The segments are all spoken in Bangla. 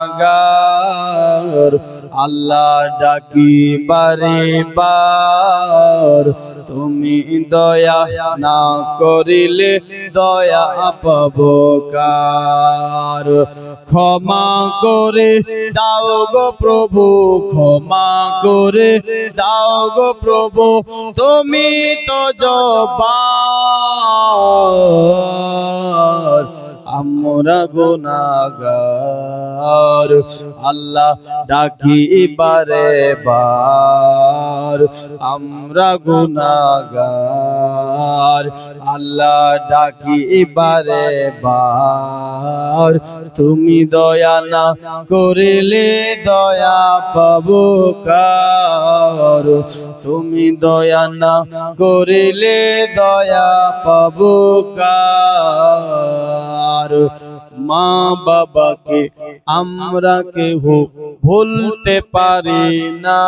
গার আল্লাহ ডাকি বারে বার। তুমি দয়া না করিলে দয়া পাব কার ক্ষমা করে দাও গো প্রভু, ক্ষমা করে দাও গো প্রভু, তুমি তো জবান। আমরা গুনাগার আল্লাহ ডাকি বারে। বার আমরা গুনাগার আল্লাহ ডাকি বারে বার। তুমি দয়া না করিলে দয়া পাবো কার? তুমি দয়া না করিলে দয়া পাবো কার? মা বাবাকে আমরা কেহ ভুলতে পারি না।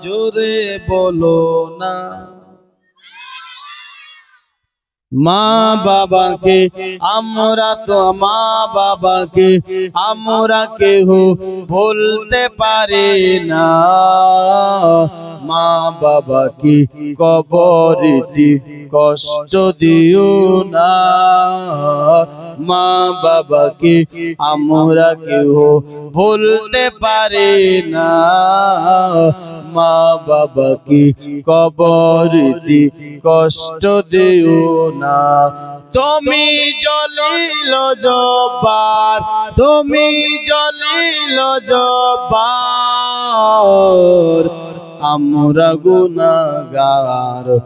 জোরে বলো না। মা বাবাকে আমরা তো মা বাবাকে আমরা কেহ ভুলতে পারি না। মা বাবা কি কবরিতে কষ্ট দিও না? মা বাবাকে আমরা কেহ ভুলতে পারি না? মা বাবাকে কবরিতে কষ্ট দিও না? তুমি জলিল জবার তুমি জলিল জবার আমরা গুনাগার।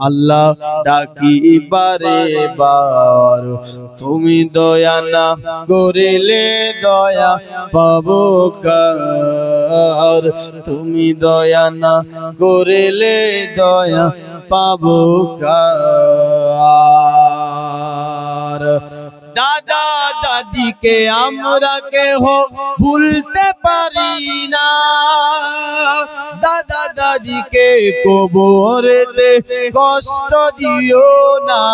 আল্লাহ ডাকি বারে বার। তুমি দয়া না করিলে দয়া পাবো কার? তুমি দয়া না করিলে দয়া পাবো কার? দাদা দাদিকে আমরা কেহ ভুলতে পারি কবরেতে কষ্ট দিও না।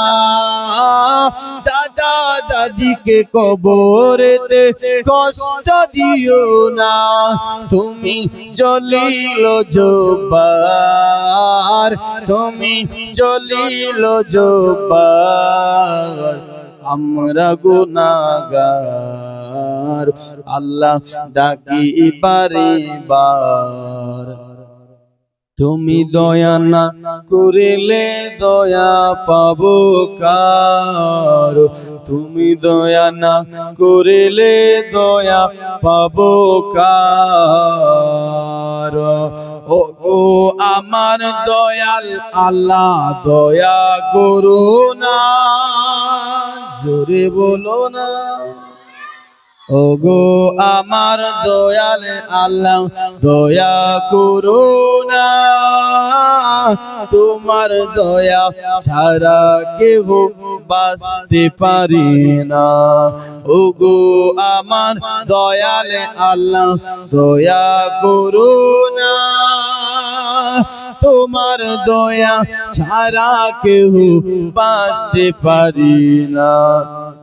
দাদা দাদিকে কবরেতে কষ্ট দিও না। তুমি চলিল জোবার তুমি চলিল জোবার আমরা গুনাগার, আল্লাহ ডাকি বারে বার তুমি দয়া না করিলে দয়া পাবো কার? তুমি দয়া না করিলে দয়া পাবো কার? ও ও আমার দয়াল, আল্লাহ দয়া করো না জোরে বলো না। ওগো আমার দয়াল আল্লাহ, দয়া করো না। তোমার দয়া ছাড়া কেহ বাঁচতে পারি না। ওগো আমার দয়াল আল্লাহ, দয়া করো তোমার দয়া ছাড়া কেহ বাঁচতে পারি না।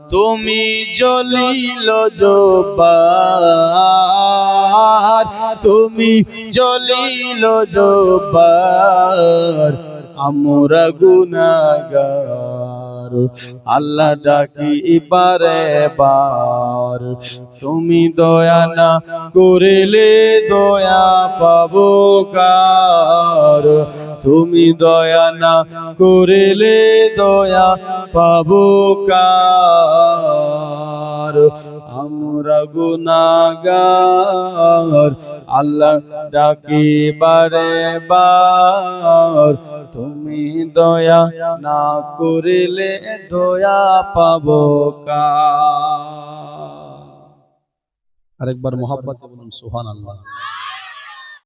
তুমি জলিল জোবার তুমি জলিল জোবার আমরা গুনাগার। আল্লাহ ডাকি বারে বার তুমি দয়া না করিলে দয়া পাবো কার? তুমি দয়া না করিলে দয়া পাবো কার? আমরা গুনাগার আল্লাহ ডাকি বারে বার তুমি দয়া না করিলে দয়া পাব আরেকবার মোহাব্বত বলুন সুহান আল্লাহ